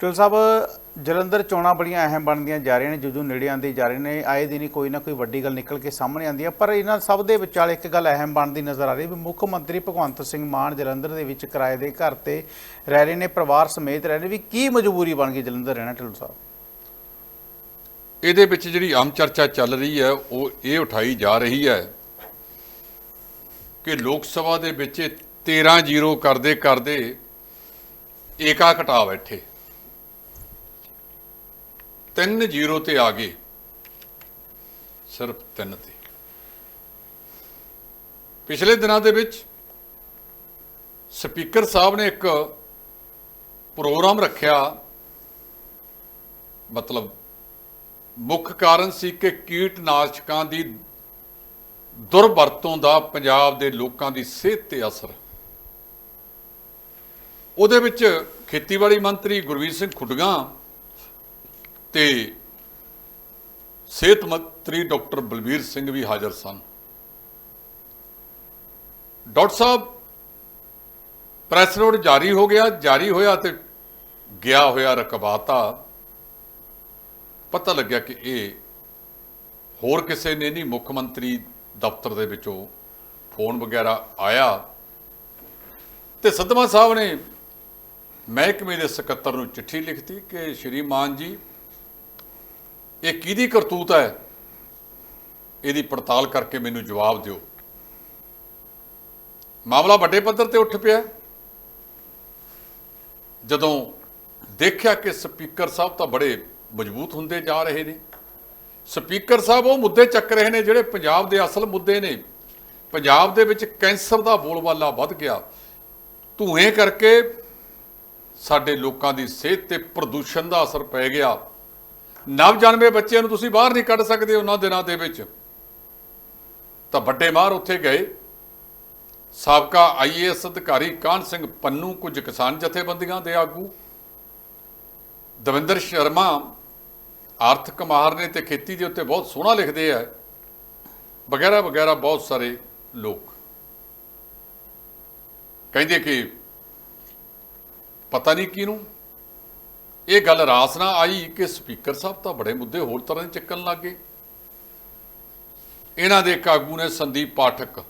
Till ਸਾਹਿਬ, ਜਲੰਧਰ ਚੋਣਾਂ ਬੜੀਆਂ ਅਹਿਮ ਬਣਦੀਆਂ ਜਾ ਰਹੀਆਂ ਨੇ ਜਦੋਂ ਨੇੜੇ ਆਉਂਦੇ ਜਾ ਰਹੇ ਨੇ। ਆਏ ਦਿਨ ਹੀ ਕੋਈ ਨਾ ਕੋਈ ਵੱਡੀ ਗੱਲ ਨਿਕਲ ਕੇ ਸਾਹਮਣੇ ਆਉਂਦੀ ਹੈ ਪਰ ਇਹਨਾਂ ਸਭ ਦੇ ਵਿਚਾਲੇ ਇੱਕ ਗੱਲ ਅਹਿਮ ਬਣਦੀ ਨਜ਼ਰ ਆ ਰਹੀ ਵੀ ਮੁੱਖ ਮੰਤਰੀ ਭਗਵੰਤ ਸਿੰਘ ਮਾਨ ਜਲੰਧਰ ਦੇ ਵਿੱਚ ਕਿਰਾਏ ਦੇ ਘਰ ਤੇ ਰਹਿ ਰਹੇ ਨੇ, ਪਰਿਵਾਰ ਸਮੇਤ ਰਹਿ ਰਹੇ ਵੀ ਕੀ ਮਜਬੂਰੀ ਬਣ ਗਈ ਜਲੰਧਰ ਰਹਿਣਾ ਢਿੱਲੋਂ ਸਾਹਿਬ? ਇਹਦੇ ਵਿੱਚ ਜਿਹੜੀ ਆਮ ਚਰਚਾ ਚੱਲ ਰਹੀ ਹੈ, ਉਹ ਇਹ ਉਠਾਈ ਜਾ ਰਹੀ ਹੈ ਕਿ ਲੋਕ ਸਭਾ ਦੇ ਵਿੱਚ 13 ਜ਼ੀਰੋ ਕਰਦੇ ਕਰਦੇ ਏਕਾ ਘਟਾ ਬੈਠੇ। ਤਿੰਨ ਜ਼ੀਰੋ ਤੇ ਆ ਗਏ। ਸਿਰਫ ਤਿੰਨ ਤੇ। ਪਿਛਲੇ ਦਿਨਾਂ ਦੇ ਵਿੱਚ ਸਪੀਕਰ ਸਾਹਿਬ ਨੇ ਇੱਕ ਪ੍ਰੋਗਰਾਮ ਰੱਖਿਆ। ਮਤਲਬ ਮੁੱਖ ਕਾਰਨ ਸੀ ਕਿ ਕੀਟਨਾਸ਼ਕਾਂ ਦੀ ਦੁਰਵਰਤੋਂ ਦਾ ਪੰਜਾਬ ਦੇ ਲੋਕਾਂ ਦੀ ਸਿਹਤ ਤੇ ਅਸਰ। ਉਹਦੇ ਵਿੱਚ ਖੇਤੀਬਾੜੀ ਮੰਤਰੀ ਗੁਰਵੀਰ ਸਿੰਘ ਖੁੱਡਗਾ ਤੇ ਸਿਹਤ ਮੰਤਰੀ ਡਾਕਟਰ ਬਲਬੀਰ ਸਿੰਘ ਵੀ ਹਾਜ਼ਰ ਸਨ। ਡਾਕਟਰ ਸਾਹਿਬ, ਪ੍ਰੈਸ ਨੋਟ ਜਾਰੀ ਹੋ ਗਿਆ, ਜਾਰੀ ਹੋਇਆ ਤੇ ਗਿਆ ਹੋਇਆ ਰਕਬਾਤਾ। ਪਤਾ ਲੱਗਿਆ ਕਿ ਇਹ ਹੋਰ ਕਿਸੇ ਨੇ ਨਹੀਂ, ਮੁੱਖ ਮੰਤਰੀ ਦਫ਼ਤਰ ਦੇ ਵਿੱਚੋਂ ਫੋਨ ਵਗੈਰਾ ਆਇਆ। ਤੇ ਸਦਮਾ ਸਾਹਿਬ ਨੇ ਮਹਿਕਮੇ ਦੇ ਸਕੱਤਰ ਨੂੰ ਚਿੱਠੀ ਲਿਖਤੀ ਕਿ ਸ਼੍ਰੀ ਮਾਨ ਜੀ ਇਹ ਕਿਹਦੀ ਕਰਤੂਤ ਹੈ? ਇਹਦੀ ਪੜਤਾਲ ਕਰਕੇ ਮੈਨੂੰ ਜਵਾਬ ਦਿਓ। ਮਾਮਲਾ ਵੱਡੇ ਪੱਧਰ ਤੇ ਉੱਠ ਪਿਆ ਜਦੋਂ ਦੇਖਿਆ ਕਿ ਸਪੀਕਰ ਸਾਹਿਬ ਤਾਂ ਬੜੇ ਮਜ਼ਬੂਤ ਹੁੰਦੇ ਜਾ ਰਹੇ ਨੇ। ਸਪੀਕਰ ਸਾਹਿਬ ਉਹ ਮੁੱਦੇ ਚੱਕ ਰਹੇ ਨੇ ਜਿਹੜੇ ਪੰਜਾਬ ਦੇ ਅਸਲ ਮੁੱਦੇ ਨੇ। ਪੰਜਾਬ ਦੇ ਵਿੱਚ ਕੈਂਸਰ ਦਾ ਬੋਲਬਾਲਾ ਵੱਧ ਗਿਆ। ਧੂਏ ਕਰਕੇ ਸਾਡੇ ਲੋਕਾਂ ਦੀ ਸਿਹਤ ਤੇ ਪ੍ਰਦੂਸ਼ਣ ਦਾ ਅਸਰ ਪੈ ਗਿਆ। ਨਵ ਬੱਚਿਆਂ ਨੂੰ ਤੁਸੀਂ ਬਾਹਰ ਨਹੀਂ ਕੱਢ ਸਕਦੇ ਉਹਨਾਂ ਦਿਨਾਂ ਦੇ ਵਿੱਚ। ਤਾਂ ਵੱਡੇ ਮਾਰ ਉੱਥੇ ਗਏ। ਸਾਬਕਾ ਆਈਏਐਸ ਅਧਿਕਾਰੀ ਕਾਨ ਸਿੰਘ ਪੰਨੂ ਕੁਝ ਕਿਸਾਨ ਜਥੇਬੰਦੀਆਂ ਦੇ ਆਗੂ। ਦਵਿੰਦਰ ਸ਼ਰਮਾ ਆਰਥਿਕ ਮਾਹਰ ਨੇ ਤੇ ਖੇਤੀ ਦੇ ਉੱਤੇ ਬਹੁਤ ਸੋਹਣਾ ਲਿਖਦੇ ਆ। ਵਗੈਰਾ ਵਗੈਰਾ ਬਹੁਤ ਸਾਰੇ ਲੋਕ। ਕਹਿੰਦੇ ਕਿ ਪਤਾ ਨਹੀਂ ਕਿਹਨੂੰ ਇਹ ਗੱਲ ਰਾਸ ਨਾ ਆਈ ਕਿ ਸਪੀਕਰ ਸਾਹਿਬ ਤਾਂ ਬੜੇ ਮੁੱਦੇ ਹੋਰ ਤਰ੍ਹਾਂ ਦੇ ਚੱਕਣ ਲੱਗੇ ਇਹਨਾਂ ਦੇ ਇੱਕ ਆਗੂ ਨੇ ਸੰਦੀਪ ਪਾਠਕ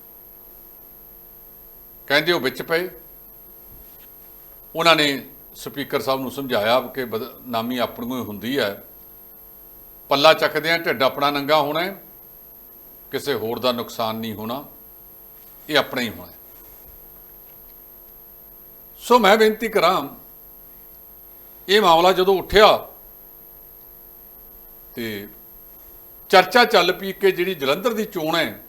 ਕਹਿੰਦੇ ਉਹ ਵਿੱਚ ਪਏ। ਉਹਨਾਂ ਨੇ ਸਪੀਕਰ ਸਾਹਿਬ ਨੂੰ ਸਮਝਾਇਆ ਕਿ ਬਦਨਾਮੀ ਆਪਣੀ ਹੀ ਹੁੰਦੀ ਹੈ। ਪੱਲਾ ਚੱਕਦੇ ਆ ਢਿੱਡ ਆਪਣਾ ਨੰਗਾ ਹੋਣਾ ਕਿਸੇ ਹੋਰ ਦਾ ਨੁਕਸਾਨ ਨਹੀਂ ਹੋਣਾ। ਇਹ ਆਪਣਾ ਹੀ ਹੋਣਾ ਸੋ ਮੈਂ ਬੇਨਤੀ ਕਰਾਂ ਇਹ ਮਾਮਲਾ ਜਦੋਂ ਉੱਠਿਆ ਤੇ ਚਰਚਾ ਚੱਲ ਪਈ ਕਿ ਜਿਹੜੀ ਜਲੰਧਰ ਦੀ ਚੋਣ ਹੈ,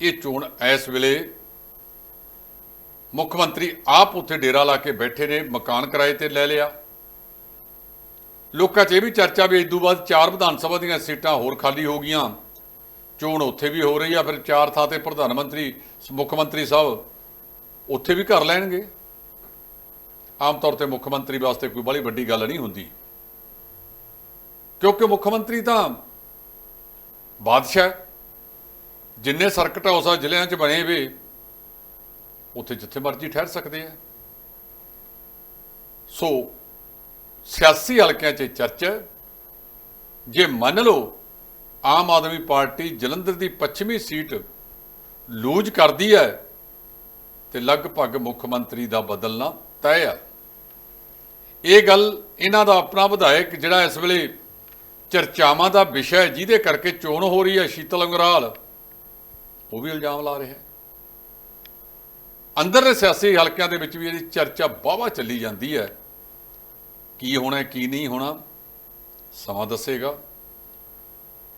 ਇਹ ਚੋਣ ਇਸ ਵੇਲੇ ਮੁੱਖ ਮੰਤਰੀ ਆਪ ਉੱਥੇ ਡੇਰਾ ਲਾ ਕੇ ਬੈਠੇ ਨੇ, ਮਕਾਨ ਕਿਰਾਏ ਤੇ ਲੈ ਲਿਆ। ਲੋਕਾਂ 'ਚ ਇਹ ਵੀ ਚਰਚਾ ਵੀ ਇਸ ਤੋਂ ਬਾਅਦ ਚਾਰ ਵਿਧਾਨ ਸਭਾ ਦੀਆਂ ਸੀਟਾਂ ਹੋਰ ਖਾਲੀ ਹੋ ਗਈਆਂ। ਚੋਣ ਉੱਥੇ ਵੀ ਹੋ ਰਹੀ ਆ, ਫਿਰ ਚਾਰ ਥਾਂ ਤੇ ਪ੍ਰਧਾਨ ਮੰਤਰੀ, ਮੁੱਖ ਮੰਤਰੀ ਸਾਹਿਬ ਉੱਥੇ ਵੀ ਕਰ ਲੈਣਗੇ। ਆਮ ਤੌਰ ਤੇ ਮੁੱਖ ਮੰਤਰੀ ਵਾਸਤੇ ਕੋਈ ਬੜੀ ਵੱਡੀ ਗੱਲ ਨਹੀਂ ਹੁੰਦੀ। ਕਿਉਂਕਿ ਮੁੱਖ ਮੰਤਰੀ ਤਾਂ ਬਾਦਸ਼ਾਹ ਜਿੰਨੇ ਸਰਕਟ ਹਾਊਸ ਜ਼ਿਲ੍ਹਿਆਂ 'ਚ ਬਣੇ ਵੇ, ਉੱਥੇ ਜਿੱਥੇ ਮਰਜ਼ੀ ਠਹਿਰ ਸਕਦੇ ਆ। ਸੋ ਸਿਆਸੀ ਹਲਕਿਆਂ 'ਚ ਚਰਚਾ ਜੇ ਮੰਨ ਲਓ ਆਮ ਆਦਮੀ ਪਾਰਟੀ ਜਲੰਧਰ ਦੀ ਪੱਛਮੀ ਸੀਟ ਲੂਜ ਕਰਦੀ ਹੈ, ਤੇ ਲਗਭਗ ਮੁੱਖ ਮੰਤਰੀ ਦਾ ਬਦਲਣਾ ਤੈਅ ਆ ਇਹ ਗੱਲ ਇਹਨਾਂ ਦਾ ਆਪਣਾ ਵਿਧਾਇਕ ਜਿਹੜਾ ਇਸ ਵੇਲੇ ਚਰਚਾਵਾਂ ਦਾ ਵਿਸ਼ਾ ਹੈ, ਜਿਹਦੇ ਕਰਕੇ ਚੋਣ ਹੋ ਰਹੀ ਹੈ ਸ਼ੀਤਲ ਅੰਗਰਾਲ। ਉਹ ਵੀ ਇਲਜ਼ਾਮ ਲਾ ਰਿਹਾ ਹੈ। ਅੰਦਰਲੇ ਸਿਆਸੀ ਹਲਕਿਆਂ ਦੇ ਵਿੱਚ ਵੀ ਇਹਦੀ ਚਰਚਾ ਬਾਵਾ ਚੱਲੀ ਜਾਂਦੀ ਹੈ। ਕੀ ਹੋਣਾ ਕੀ ਨਹੀਂ ਹੋਣਾ, ਸਮਾਂ ਦੱਸੇਗਾ।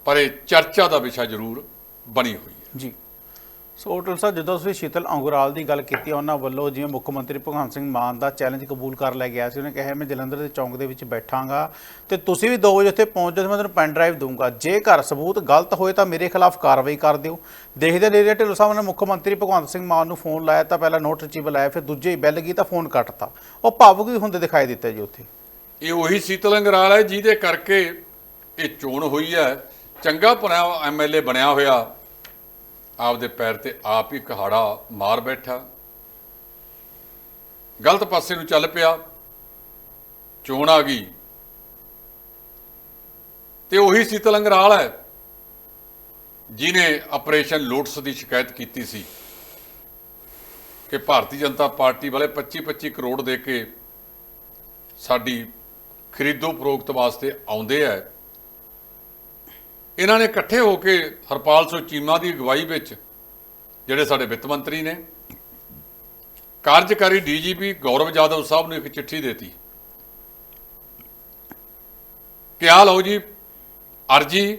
ਪਰ ਇਹ ਚਰਚਾ ਦਾ ਵਿਸ਼ਾ ਜ਼ਰੂਰ ਬਣੀ ਹੋਈ ਹੈ। ਜੀ। ਸੋ ਟਿਲ ਸਾਹਿਬ, ਜਦੋਂ ਤੁਸੀਂ ਸ਼ੀਤਲ ਅੰਗੁਰਾਲ ਦੀ ਗੱਲ ਕੀਤੀ ਉਹਨਾਂ ਵੱਲੋਂ ਜਿਵੇਂ ਮੁੱਖ ਮੰਤਰੀ ਭਗਵੰਤ ਸਿੰਘ ਮਾਨ ਦਾ ਚੈਲੰਜ ਕਬੂਲ ਕਰ ਲਿਆ ਗਿਆ ਸੀ, ਉਹਨੇ ਕਿਹਾ ਮੈਂ ਜਲੰਧਰ ਦੇ ਚੌਂਕ ਦੇ ਵਿੱਚ ਬੈਠਾਂਗਾ ਤੇ ਤੁਸੀਂ ਵੀ 2 ਵਜੇ ਉੱਥੇ ਪਹੁੰਚ ਜਾਓ ਤੇ ਮੈਂ ਤੁਹਾਨੂੰ ਪੈਨ ਡਰਾਈਵ ਦਊਂਗਾ। ਜੇਕਰ ਸਬੂਤ ਗਲਤ ਹੋਏ ਤਾਂ ਮੇਰੇ ਖਿਲਾਫ ਕਾਰਵਾਈ ਕਰ ਦਿਓ। ਦੇਖਦੇ ਨੇ ਢਿੱਲੋਂ ਸਾਹਿਬ ਨੇ ਮੁੱਖ ਮੰਤਰੀ ਭਗਵੰਤ ਸਿੰਘ ਮਾਨ ਨੂੰ ਫੋਨ ਲਾਇਆ, ਤਾਂ ਪਹਿਲਾਂ ਨੋਟ ਰਿਚੀਵਲ ਆਇਆ ਫਿਰ ਦੂਜੇ ਹੀ ਬੈਲ ਗਈ ਤਾਂ ਫੋਨ ਕੱਟਤਾ। ਉਹ ਭਾਵੁਕ ਵੀ ਹੁੰਦੇ ਦਿਖਾਈ ਦਿੱਤੇ ਜੀ ਉੱਥੇ। ਇਹ ਉਹੀ ਸੀਤਲ ਅੰਗਰਾਲ ਹੈ ਜਿਹਦੇ ਕਰਕੇ ਇਹ ਚੋਣ ਹੋਈ ਹੈ। ਚੰਗਾ ਬਣਿਆ ਐਮਐਲਏ ਬਣਿਆ ਹੋਇਆ। ਆਪਦੇ ਪੈਰ ਤੇ ਆਪ ਹੀ ਕਹਾੜਾ ਮਾਰ ਬੈਠਾ। ਗਲਤ ਪਾਸੇ ਨੂੰ ਚੱਲ ਪਿਆ। ਚੋਣ ਆ ਗਈ। ਤੇ ਉਹੀ ਸੀਤਲ ਅੰਗਰਾਲ ਹੈ ਜਿਨੇ ਆਪਰੇਸ਼ਨ ਲੋਟਸ ਦੀ ਸ਼ਿਕਾਇਤ ਕੀਤੀ ਸੀ ਕਿ ਭਾਰਤੀ ਜਨਤਾ ਪਾਰਟੀ ਵਾਲੇ 25-25 ਕਰੋੜ ਦੇ ਕੇ ਸਾਡੀ ਖਰੀਦੋ ਫਰੋਖਤ ਵਾਸਤੇ ਆਉਂਦੇ ਆ। ਇਹਨਾਂ ਨੇ ਇਕੱਠੇ ਹੋ ਕੇ ਹਰਪਾਲ ਸਿੰਘ ਚੀਮਾ ਦੀ ਅਗਵਾਈ ਵਿੱਚ ਜਿਹੜੇ ਸਾਡੇ ਵਿੱਤ ਮੰਤਰੀ ਨੇ, ਕਾਰਜਕਾਰੀ ਡੀਜੀਪੀ ਗੌਰਵ ਜਾਦਵ ਸਾਹਿਬ ਨੂੰ ਇੱਕ ਚਿੱਠੀ ਦਿੱਤੀ। ਕਿ ਆ ਲਓ ਜੀ, ਅਰਜੀ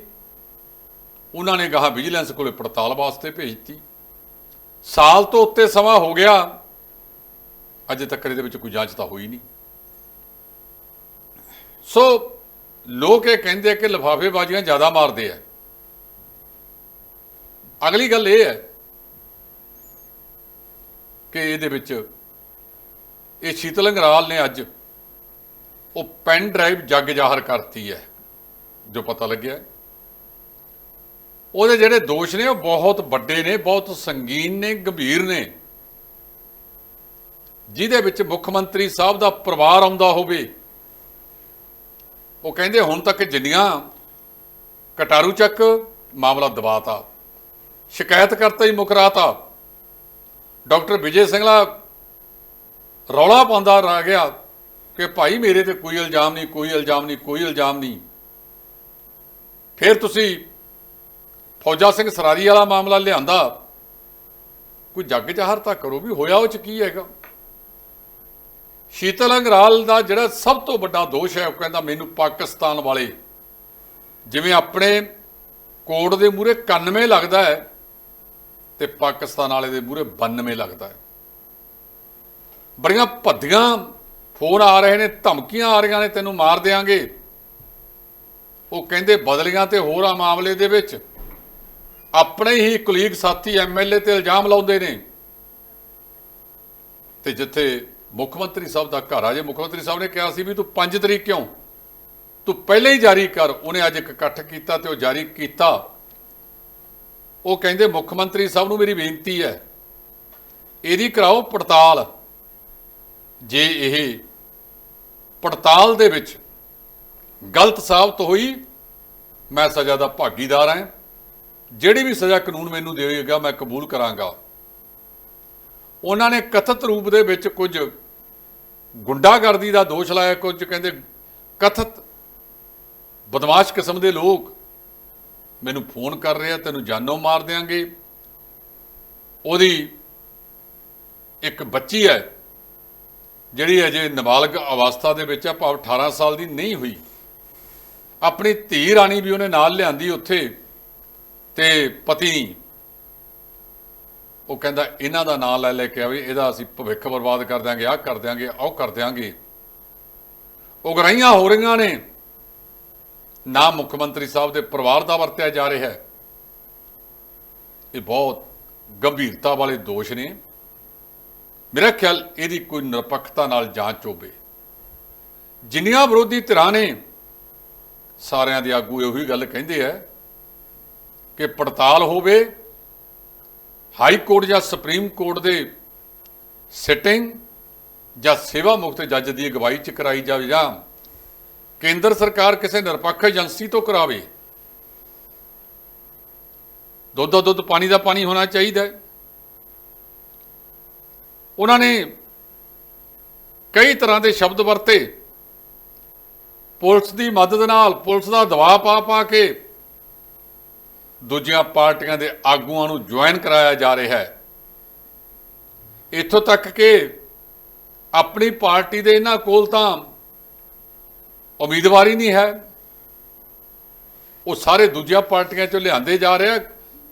ਉਹਨਾਂ ਨੇ ਕਹਾ ਵਿਜੀਲੈਂਸ ਕੋਲੇ ਪੜਤਾਲ ਵਾਸਤੇ ਭੇਜਤੀ ਸਾਲ ਤੋਂ ਉੱਤੇ ਸਮਾਂ ਹੋ ਗਿਆ, ਅਜੇ ਤੱਕ ਇਹਦੇ ਵਿੱਚ ਕੋਈ ਜਾਂਚ ਤਾਂ ਹੋਈ ਨਹੀਂ। ਸੋ ਲੋਕ ਇਹ ਕਹਿੰਦੇ ਕਿ ਲਫਾਫੇਬਾਜ਼ੀਆਂ ਜ਼ਿਆਦਾ ਮਾਰਦੇ ਆ। ਅਗਲੀ ਗੱਲ ਇਹ ਹੈ ਕਿ ਇਹਦੇ ਵਿੱਚ ਇਹ ਸ਼ੀਤਲ ਅੰਗਰਾਲ ਨੇ ਅੱਜ ਉਹ ਪੈਨ ਡਰਾਈਵ ਜੱਗ ਜ਼ਾਹਰ ਕਰਤੀ ਹੈ, ਜੋ ਪਤਾ ਲੱਗਿਆ। ਉਹਦੇ ਜਿਹੜੇ ਦੋਸ਼ ਨੇ, ਉਹ ਬਹੁਤ ਵੱਡੇ ਨੇ, ਬਹੁਤ ਸੰਗੀਨ ਨੇ, ਗੰਭੀਰ ਨੇ। ਜਿਹਦੇ ਵਿੱਚ ਮੁੱਖ ਮੰਤਰੀ ਸਾਹਿਬ ਦਾ ਪਰਿਵਾਰ ਆਉਂਦਾ ਹੋਵੇ ਉਹ ਕਹਿੰਦੇ ਹੁਣ ਤੱਕ ਜਿੰਨੀਆਂ ਕਟਾਰੂ ਚੱਕ ਮਾਮਲਾ ਦਬਾਤਾ, ਸ਼ਿਕਾਇਤ ਕਰਤਾ ਹੀ ਮੁਕਰਾਤਾ ਡਾਕਟਰ ਵਿਜੇ ਸਿੰਘਲਾ ਰੌਲਾ ਪਾਉਂਦਾ ਰਹਿ ਗਿਆ ਕਿ ਭਾਈ ਮੇਰੇ ਤੇ ਕੋਈ ਇਲਜ਼ਾਮ ਨਹੀਂ, ਕੋਈ ਇਲਜ਼ਾਮ ਨਹੀਂ, ਕੋਈ ਇਲਜ਼ਾਮ ਨਹੀਂ। ਫਿਰ ਤੁਸੀਂ ਫੌਜਾ ਸਿੰਘ ਸਰਾਰੀ ਵਾਲਾ ਮਾਮਲਾ ਲਿਆਂਦਾ, ਕੋਈ ਜੱਗ ਜ਼ਾਹਰ ਤਾਂ ਕਰੋ ਵੀ ਹੋਇਆ ਉਹ ਚ ਕੀ ਹੈਗਾ? ਸ਼ੀਤਲ ਅੰਗਰਾਲ ਦਾ ਜਿਹੜਾ ਸਭ ਤੋਂ ਵੱਡਾ ਦੋਸ਼ ਹੈ, ਉਹ ਕਹਿੰਦਾ ਮੈਨੂੰ ਪਾਕਿਸਤਾਨ ਵਾਲੇ ਜਿਵੇਂ ਆਪਣੇ ਕੋਡ ਦੇ ਮੂਹਰੇ 91 ਲੱਗਦਾ ਹੈ ਤੇ ਪਾਕਿਸਤਾਨ ਵਾਲੇ ਦੇ ਮੂਹਰੇ 92 ਲੱਗਦਾ ਹੈ। ਬੜੀਆਂ ਭੱਦੀਆਂ ਫੋਨ ਆ ਰਹੇ ਨੇ, ਧਮਕੀਆਂ ਆ ਰਹੀਆਂ ਨੇ, ਤੈਨੂੰ ਮਾਰ ਦੇਾਂਗੇ ਉਹ ਕਹਿੰਦੇ ਬਦਲੀਆਂ ਤੇ ਹੋਰਾਂ ਮਾਮਲੇ ਦੇ ਵਿੱਚ। ਆਪਣੇ ਹੀ ਕੁਲੀਗ ਸਾਥੀ ਐਮਐਲਏ ਤੇ ਇਲਜ਼ਾਮ ਲਾਉਂਦੇ ਨੇ। ਤੇ ਜਿੱਥੇ ਮੁੱਖ ਮੰਤਰੀ ਸਾਹਿਬ ਦਾ ਘਰ ਆ। ਜੇ ਮੁੱਖ ਮੰਤਰੀ ਸਾਹਿਬ ਨੇ ਕਿਹਾ ਸੀ ਵੀ ਤੂੰ 5 ਤਰੀਕ ਕਿਉਂ? ਤੂੰ ਪਹਿਲੇ ਹੀ ਜਾਰੀ ਕਰ। ਉਹਨੇ ਅੱਜ ਇੱਕ ਇਕੱਠ ਕੀਤਾ ਤੇ ਉਹ ਜਾਰੀ ਕੀਤਾ। ਉਹ ਕਹਿੰਦੇ, ਮੁੱਖ ਮੰਤਰੀ ਸਾਹਿਬ ਨੂੰ ਮੇਰੀ ਬੇਨਤੀ ਹੈ। ਇਹਦੀ ਕਰਾਓ ਪੜਤਾਲ। ਜੇ ਇਹ ਪੜਤਾਲ ਦੇ ਵਿੱਚ ਗਲਤ ਸਾਬਤ ਹੋਈ, ਮੈਂ ਸਜ਼ਾ ਦਾ ਭਾਗੀਦਾਰ ਹਾਂ। ਜਿਹੜੀ ਵੀ ਸਜ਼ਾ ਕਾਨੂੰਨ ਮੈਨੂੰ ਦੇਵੇਗਾ, ਮੈਂ ਕਬੂਲ ਕਰਾਂਗਾ। ਉਹਨਾਂ ਨੇ ਕਥਿਤ ਰੂਪ ਦੇ ਵਿੱਚ ਕੁਝ ਗੁੰਡਾਗਰਦੀ ਦਾ ਦੋਸ਼ ਲਾਇਆ ਕੁਝ ਕਹਿੰਦੇ, ਕਥਿਤ ਬਦਮਾਸ਼ ਕਿਸਮ ਦੇ ਲੋਕ ਮੈਨੂੰ ਫੋਨ ਕਰ ਰਹੇ ਆ, ਤੈਨੂੰ ਜਾਨੋਂ ਮਾਰ ਦਿਆਂਗੇ। ਉਹਦੀ ਇੱਕ ਬੱਚੀ ਹੈ, ਜਿਹੜੀ ਅਜੇ ਨਾਬਾਲਗ ਅਵਸਥਾ ਦੇ ਵਿੱਚ ਆ ਭਾਵ 18 ਸਾਲ ਦੀ ਨਹੀਂ ਹੋਈ। ਆਪਣੀ ਧੀ ਰਾਣੀ ਵੀ ਉਹਨੇ ਨਾਲ ਲਿਆਂਦੀ ਉੱਥੇ ਤੇ ਪਤੀ ਉਹ ਕਹਿੰਦਾ, ਇਹਨਾਂ ਦਾ ਨਾਂ ਲੈ ਲੈ ਕੇ ਆਵੇ, ਇਹਦਾ ਅਸੀਂ ਭਵਿੱਖ ਬਰਬਾਦ ਕਰ ਦਿਆਂਗੇ, ਆਹ ਕਰ ਦਿਆਂਗੇ, ਆਹ ਕਰ ਦਿਆਂਗੇ। ਉਗਰਾਈਆਂ ਹੋ ਰਹੀਆਂ ਨੇ। ਨਾ ਮੁੱਖ ਮੰਤਰੀ ਸਾਹਿਬ ਦੇ ਪਰਿਵਾਰ ਦਾ ਵਰਤਿਆ ਜਾ ਰਿਹਾ ਹੈ। ਇਹ ਬਹੁਤ ਗੰਭੀਰਤਾ ਵਾਲੇ ਦੋਸ਼ ਨੇ। ਮੇਰਾ ਖਿਆਲ, ਇਹਦੀ ਕੋਈ ਨਿਰਪੱਖਤਾ ਨਾਲ ਜਾਂਚ ਹੋਵੇ। ਜਿੰਨੀਆਂ ਵਿਰੋਧੀ ਧਿਰਾਂ ਨੇ, ਸਾਰਿਆਂ ਦੇ ਆਗੂ ਇਹੋ ਹੀ ਗੱਲ ਕਹਿੰਦੇ ਆ ਕਿ ਪੜਤਾਲ ਹੋਵੇ ਹਾਈ ਕੋਰਟ ਜਾਂ ਸੁਪਰੀਮ ਕੋਰਟ ਦੇ ਸਿਟਿੰਗ ਜਾਂ ਸੇਵਾ ਮੁਕਤ ਜੱਜ ਦੀ ਅਗਵਾਈ ਚ ਕਰਾਈ ਜਾਵੇ ਜਾਂ ਕੇਂਦਰ ਸਰਕਾਰ ਕਿਸੇ ਨਿਰਪੱਖ ਏਜੰਸੀ ਤੋਂ ਕਰਾਵੇ, ਦੁੱਧ ਦਾ ਦੁੱਧ ਪਾਣੀ ਦਾ ਪਾਣੀ ਹੋਣਾ ਚਾਹੀਦਾ ਹੈ। ਉਹਨਾਂ ਨੇ ਕਈ ਤਰ੍ਹਾਂ ਦੇ ਸ਼ਬਦ ਵਰਤੇ। ਪੁਲਿਸ ਦੀ ਮਦਦ ਨਾਲ ਪੁਲਿਸ ਦਾ ਦਬਾਅ ਪਾ ਪਾ ਕੇ ਦੂਜੀਆਂ ਪਾਰਟੀਆਂ ਦੇ ਆਗੂਆਂ ਨੂੰ ਜੁਆਇਨ ਕਰਾਇਆ ਜਾ ਰਿਹਾ ਹੈ। ਇੱਥੋਂ ਤੱਕ ਕਿ ਆਪਣੀ ਪਾਰਟੀ ਦੇ ਇਹਨਾਂ ਕੋਲ ਤਾਂ ਉਮੀਦਵਾਰ ਹੀ ਨਹੀਂ ਹੈ। ਉਹ ਸਾਰੇ ਦੂਜੀਆਂ ਪਾਰਟੀਆਂ ਚੋਂ ਲਿਆਂਦੇ ਜਾ ਰਿਹਾ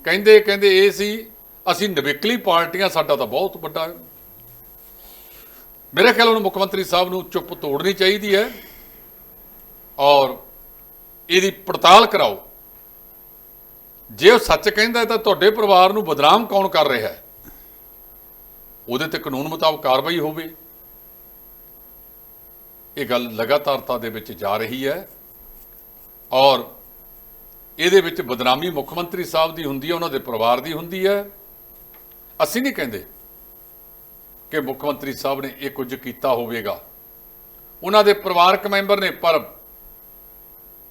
ਕਹਿੰਦੇ ਕਹਿੰਦੇ ਇਹ ਸੀ, ਅਸੀਂ ਨਵੇਕਲੀ ਪਾਰਟੀਆਂ, ਸਾਡਾ ਤਾਂ ਬਹੁਤ ਵੱਡਾ ਮੇਰੇ ਖਿਆਲ ਨੂੰ ਮੁੱਖ ਮੰਤਰੀ ਸਾਹਿਬ ਨੂੰ ਚੁੱਪ ਤੋੜਨੀ ਚਾਹੀਦੀ ਹੈ ਔਰ ਇਹਦੀ ਪੜਤਾਲ ਕਰਾਓ। ਜੇ ਉਹ ਸੱਚ ਕਹਿੰਦਾ ਹੈ ਤਾਂ ਤੁਹਾਡੇ ਪਰਿਵਾਰ ਨੂੰ ਬਦਨਾਮ ਕੌਣ ਕਰ ਰਿਹਾ ਹੈ? ਉਹਦੇ ਤੇ ਕਾਨੂੰਨ ਮੁਤਾਬਕ ਕਾਰਵਾਈ ਹੋਵੇ। ਇਹ ਗੱਲ ਲਗਾਤਾਰਤਾ ਦੇ ਵਿੱਚ ਜਾ ਰਹੀ ਹੈ ਔਰ ਇਹਦੇ ਵਿੱਚ ਬਦਨਾਮੀ ਮੁੱਖ ਮੰਤਰੀ ਸਾਹਿਬ ਦੀ ਹੁੰਦੀ ਹੈ, ਉਹਨਾਂ ਦੇ ਪਰਿਵਾਰ ਦੀ ਹੁੰਦੀ ਹੈ। ਅਸੀਂ ਨਹੀਂ ਕਹਿੰਦੇ ਕਿ ਮੁੱਖ ਮੰਤਰੀ ਸਾਹਿਬ ਨੇ ਇਹ ਕੁਝ ਕੀਤਾ ਹੋਵੇਗਾ। ਉਹਨਾਂ ਦੇ ਪਰਿਵਾਰਕ ਮੈਂਬਰ ਨੇ ਪਰ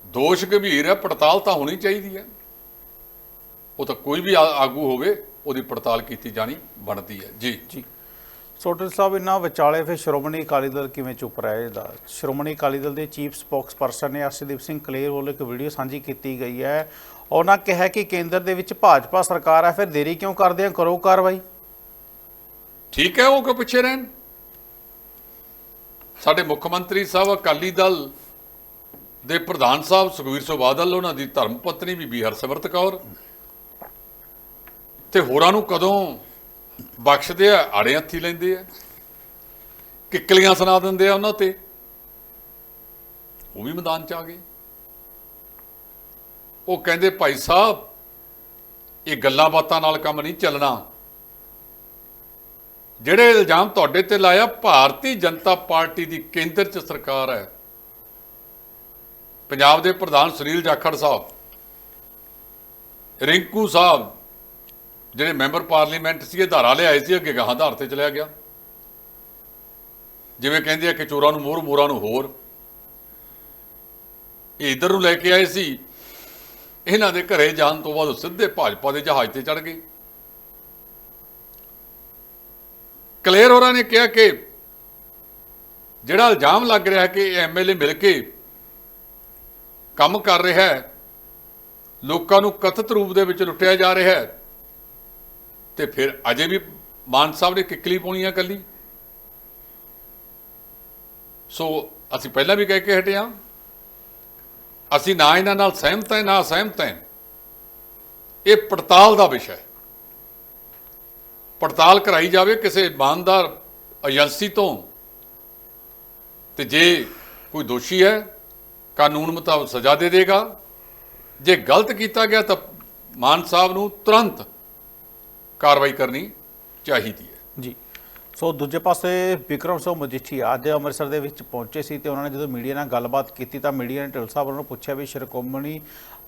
ਦੋਸ਼ ਗੰਭੀਰ ਹੈ, ਪੜਤਾਲ ਤਾਂ ਹੋਣੀ ਚਾਹੀਦੀ ਹੈ। ਉਹ ਤਾਂ ਕੋਈ ਵੀ ਆਗੂ ਹੋਵੇ ਉਹਦੀ ਪੜਤਾਲ ਕੀਤੀ ਜਾਣੀ ਬਣਦੀ ਹੈ। ਜੀ। ਜੀ। ਸੋਟਲ ਸਾਹਿਬ ਇਹਨਾਂ ਵਿਚਾਲੇ ਫਿਰ ਸ਼੍ਰੋਮਣੀ ਅਕਾਲੀ ਦਲ ਕਿਵੇਂ ਚੁੱਪ ਰਿਹਾ? ਇਹਦਾ ਸ਼੍ਰੋਮਣੀ ਅਕਾਲੀ ਦਲ ਦੇ ਚੀਫ ਸਪੋਕਸਪਰਸਨ ਨੇ ਅਰਸ਼ਦੀਪ ਸਿੰਘ ਕਲੇਰ ਵੱਲੋਂ ਇੱਕ ਵੀਡੀਓ ਸਾਂਝੀ ਕੀਤੀ ਗਈ ਹੈ। ਉਹਨਾਂ ਕਿਹਾ ਕਿ ਕੇਂਦਰ ਦੇ ਵਿੱਚ ਭਾਜਪਾ ਸਰਕਾਰ ਹੈ ਫਿਰ ਦੇਰੀ ਕਿਉਂ ਕਰਦੇ ਆ? ਕਰੋ ਕਾਰਵਾਈ। ਠੀਕ ਹੈ ਉਹ ਕਿਉਂ ਪਿੱਛੇ ਰਹਿਣ? ਸਾਡੇ ਮੁੱਖ ਮੰਤਰੀ ਸਾਹਿਬ ਅਕਾਲੀ ਦਲ ਦੇ ਪ੍ਰਧਾਨ ਸਾਹਿਬ ਸੁਖਵੀਰ ਸਿੰਘ ਬਾਦਲ ਉਹਨਾਂ ਦੀ ਧਰਮ ਪਤਨੀ ਬੀਬੀ ਹਰਸਿਮਰਤ ਕੌਰ ਤੇ ਹੋਰਾਂ ਨੂੰ ਕਦੋਂ ਬਖਸ਼ਦੇ ਆ, ਆੜੇ ਹੱਥੀ ਲੈਂਦੇ ਆ, ਕਿੱਕਲੀਆਂ ਸੁਣਾ ਦਿੰਦੇ ਆ ਉਹਨਾਂ ਤੇ। ਉਹ ਵੀ ਮੈਦਾਨ ਚ ਆ ਗਏ। ਉਹ ਕਹਿੰਦੇ, ਭਾਈ ਸਾਹਿਬ, ਇਹ ਗੱਲਾਂ ਬਾਤਾਂ ਨਾਲ ਕੰਮ ਨਹੀਂ ਚੱਲਣਾ। ਜਿਹੜੇ ਇਲਜ਼ਾਮ ਤੁਹਾਡੇ ਤੇ ਲਾਇਆ, ਭਾਰਤੀ ਜਨਤਾ ਪਾਰਟੀ ਦੀ ਕੇਂਦਰ 'ਚ ਸਰਕਾਰ ਹੈ। ਪੰਜਾਬ ਦੇ ਪ੍ਰਧਾਨ ਸੁਨੀਲ ਜਾਖੜ ਸਾਹਿਬ, ਰਿੰਕੂ ਸਾਹਿਬ ਜਿਹੜੇ ਮੈਂਬਰ ਪਾਰਲੀਮੈਂਟ ਸੀ ਇਹ ਧਾਰਾ ਲਿਆਏ ਸੀ ਅੱਗੇ, ਗਾਹਾਂ ਧਾਰ ਤੇ ਚਲਿਆ ਗਿਆ। ਜਿਵੇਂ ਕਹਿੰਦੇ ਆ ਕਿ ਚੋਰਾਂ ਨੂੰ ਮੋਹਰ ਮੋਰਾਂ ਨੂੰ ਹੋਰ। ਇਹ ਇਧਰ ਨੂੰ ਲੈ ਕੇ ਆਏ ਸੀ। ਇਹਨਾਂ ਦੇ ਘਰੇ ਜਾਣ ਤੋਂ ਬਾਅਦ ਉਹ ਸਿੱਧੇ ਭਾਜਪਾ ਦੇ ਜਹਾਜ਼ ਤੇ ਚੜ ਗਏ। ਕਲੇਰ ਹੋਰਾਂ ਨੇ ਕਿਹਾ ਕਿ ਜਿਹੜਾ ਇਲਜ਼ਾਮ ਲੱਗ ਰਿਹਾ ਕਿ ਐਮਐਲਏ ਮਿਲ ਕੇ ਕੰਮ ਕਰ ਰਿਹਾ ਹੈ, ਲੋਕਾਂ ਨੂੰ ਕਥਿਤ ਰੂਪ ਦੇ ਵਿੱਚ ਲੁੱਟਿਆ ਜਾ ਰਿਹਾ ਹੈ ਤੇ ਫਿਰ ਅਜੇ ਵੀ ਮਾਨ ਸਾਹਿਬ ਨੇ ਕਿੱਕਲੀ ਪਾਉਣੀ ਆ ਕੱਲੀ ਸੋ ਅਸੀਂ ਪਹਿਲਾਂ ਵੀ ਕਹਿ ਕੇ ਹਟੇ ਹਾਂ। ਅਸੀਂ ਨਾ ਇਹਨਾਂ ਨਾਲ ਸਹਿਮਤ ਹੈ, ਨਾ ਅਸਹਿਮਤ ਹੈ। ਇਹ ਪੜਤਾਲ ਦਾ ਵਿਸ਼ਾ ਹੈ। ਪੜਤਾਲ ਕਰਾਈ ਜਾਵੇ ਕਿਸੇ ਇਮਾਨਦਾਰ ਏਜੰਸੀ ਤੋਂ। ਤੇ ਜੇ ਕੋਈ ਦੋਸ਼ੀ ਹੈ, ਕਾਨੂੰਨ ਮੁਤਾਬਕ ਸਜ਼ਾ ਦੇ ਦੇਗਾ। ਜੇ ਗਲਤ ਕੀਤਾ ਗਿਆ ਤਾਂ ਮਾਨ ਸਾਹਿਬ ਨੂੰ ਤੁਰੰਤ ਕਾਰਵਾਈ ਕਰਨੀ ਚਾਹੀਦੀ ਹੈ। ਜੀ। ਸੋ ਦੂਜੇ ਪਾਸੇ ਵਿਕਰਮ ਸਿੰਘ ਮਜੀਠੀਆ ਅੱਜ ਅੰਮ੍ਰਿਤਸਰ ਦੇ ਵਿੱਚ ਪਹੁੰਚੇ ਸੀ ਤੇ ਉਹਨਾਂ ਨੇ ਜਦੋਂ ਮੀਡੀਆ ਨਾਲ ਗੱਲਬਾਤ ਕੀਤੀ ਤਾਂ ਮੀਡੀਆ ਨੇ ਢਿੱਲ ਸਾਹਿਬ ਉਹਨਾਂ ਨੂੰ ਪੁੱਛਿਆ ਵੀ ਸ਼੍ਰੋਮਣੀ,